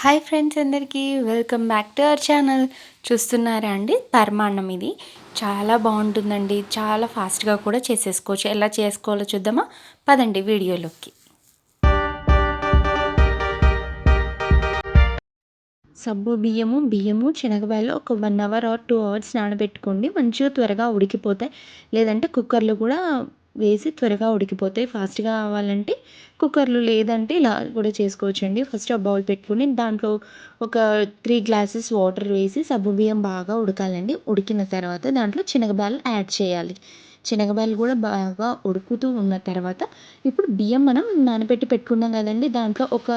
Hi friends అందరికీ welcome back to our channel. చూస్తున్నారా అండి? పరమాన్నం ఇది. చాలా బాగుంటుందండి. చాలా ఫాస్ట్గా కూడా చేసేసుకోవచ్చు. ఎలా చేసుకోవాలో చూద్దామా? పదండి వీడియోలోకి. సబ్బు బియ్యము బియ్యము శనగబాయలు ఒక one hour or two hours నానబెట్టుకోండి. మంచిగా త్వరగా ఉడికిపోతాయి. లేదంటే కుక్కర్లో కూడా వేసి త్వరగా ఉడికిపోతాయి. ఫాస్ట్గా కావాలంటే కుక్కర్లో లేదంటే ఇలా కూడా చేసుకోవచ్చండి. ఫస్ట్ ఆ బౌల్ పెట్టుకుని దాంట్లో ఒక త్రీ గ్లాసెస్ వాటర్ వేసి సబ్బు బియ్యం బాగా ఉడకాలండి. ఉడికిన తర్వాత దాంట్లో శనగబాలు యాడ్ చేయాలి. శనగబాయలు కూడా బాగా ఉడుకుతూ ఉన్న తర్వాత ఇప్పుడు బియ్యం మనం నానబెట్టి పెట్టుకున్నాం కదండి. దాంట్లో ఒక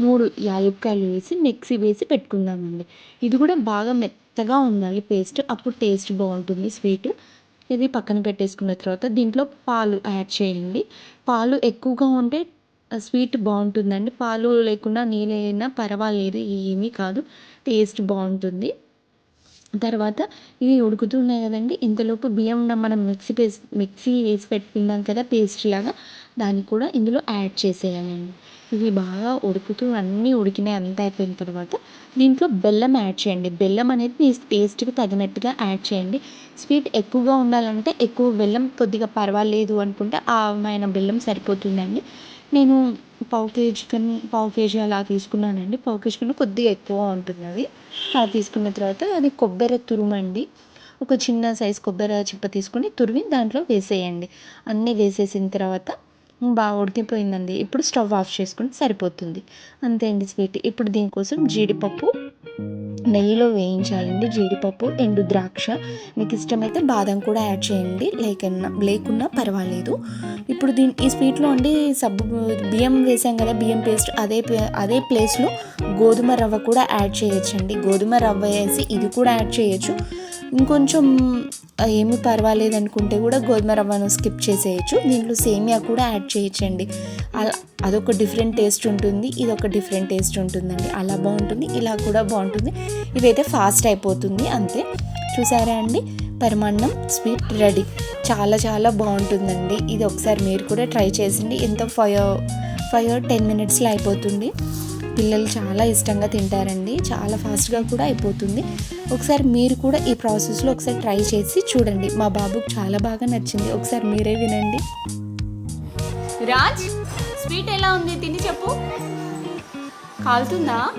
మూడు యాలక్కాయలు వేసి మిక్సీ వేసి పెట్టుకుందామండి. ఇది కూడా బాగా మెత్తగా ఉండాలి. పేస్ట్ అప్పుడు టేస్ట్ బాగుంటుంది. స్వీట్ ఇది పక్కన పెట్టేసుకున్న తర్వాత దీంట్లో పాలు యాడ్ చేయండి. పాలు ఎక్కువగా ఉంటే స్వీట్ బాగుంటుందండి. పాలు లేకుండా నీళ్ళైనా పర్వాలేదు ఏమీ కాదు. టేస్ట్ బాగుంటుంది. తర్వాత ఇవి ఉడుకుతున్నాయి కదండి. ఇంతలోపు బియ్యం మనం మిక్సీ పేస్ట్ మిక్సీ వేసి పెట్టుకున్నాం కదా పేస్ట్ లాగా దాన్ని కూడా ఇందులో యాడ్ చేసేయాలండి. ఇవి బాగా ఉడుకుతూ అన్నీ ఉడికినాయి అంతా అయిపోయిన తర్వాత దీంట్లో బెల్లం యాడ్ చేయండి. బెల్లం అనేది మీ టేస్ట్కి తగినట్టుగా యాడ్ చేయండి. స్వీట్ ఎక్కువగా ఉండాలంటే ఎక్కువ బెల్లం కొద్దిగా పర్వాలేదు అనుకుంటే ఆమైన బెల్లం సరిపోతుందండి. నేను పావు కేజీ కన్నా పావు కేజీ అలా తీసుకున్నానండి. పావు కేజీ కన్నా కొద్దిగా ఎక్కువ ఉంటుంది అది. అలా తీసుకున్న తర్వాత అది కొబ్బరి తురుమండి ఒక చిన్న సైజ్ కొబ్బరి చిప్ప తీసుకొని తురిమి దాంట్లో వేసేయండి. అన్నీ వేసేసిన తర్వాత బాగా ఉడికిపోయిందండి. ఇప్పుడు స్టవ్ ఆఫ్ చేసుకుంటే సరిపోతుంది. అంతే అండి స్వీట్. ఇప్పుడు దీనికోసం జీడిపప్పు నెయ్యిలో వేయించాలండి. జీడిపప్పు ఎండు ద్రాక్ష. మీకు ఇష్టమైతే బాదం కూడా యాడ్ చేయండి. లేకన్నా లేకున్నా పర్వాలేదు. ఇప్పుడు దీని ఈ స్వీట్లో అండి సబ్బు బియ్యం వేసాం కదా బియ్యం పేస్ట్ అదే అదే ప్లేస్లో గోధుమ రవ్వ కూడా యాడ్ చేయొచ్చండి. గోధుమ రవ్వ వేసి ఇది కూడా యాడ్ చేయొచ్చు. ఇంకొంచెం ఏమి పర్వాలేదు అనుకుంటే కూడా గోధుమ రవ్వను స్కిప్ చేసేయచ్చు. దీంట్లో సేమియా కూడా యాడ్ చేయొచ్చండి. అలా అదొక డిఫరెంట్ టేస్ట్ ఉంటుంది ఇది ఒక డిఫరెంట్ టేస్ట్ ఉంటుందండి. అలా బాగుంటుంది ఇలా కూడా బాగుంటుంది. ఇవైతే ఫాస్ట్ అయిపోతుంది అంతే. చూసారా అండి? పరమాన్నం స్వీట్ రెడీ చాలా చాలా బాగుంటుందండి. ఇది ఒకసారి మీరు కూడా ట్రై చేసింది. ఎంత ఫైవ్ ఫైవ్ టెన్ మినిట్స్లో అయిపోతుంది. పిల్లలు చాలా ఇష్టంగా తింటారండి. చాలా ఫాస్ట్గా కూడా అయిపోతుంది. ఒకసారి మీరు కూడా ఈ ప్రాసెస్లో ఒకసారి ట్రై చేసి చూడండి. మా బాబుకి చాలా బాగా నచ్చింది. ఒకసారి మీరే వినండి. రాజ్ స్వీట్ ఎలా ఉంది? తిని చెప్పు. కాలుతుందా?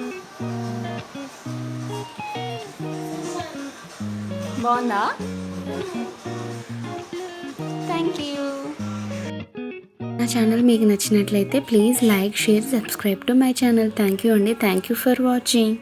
బాగుందా? ఛానల్ మీకు నచ్చినట్లయితే please like share subscribe to my channel thank you అండి. Thank you for watching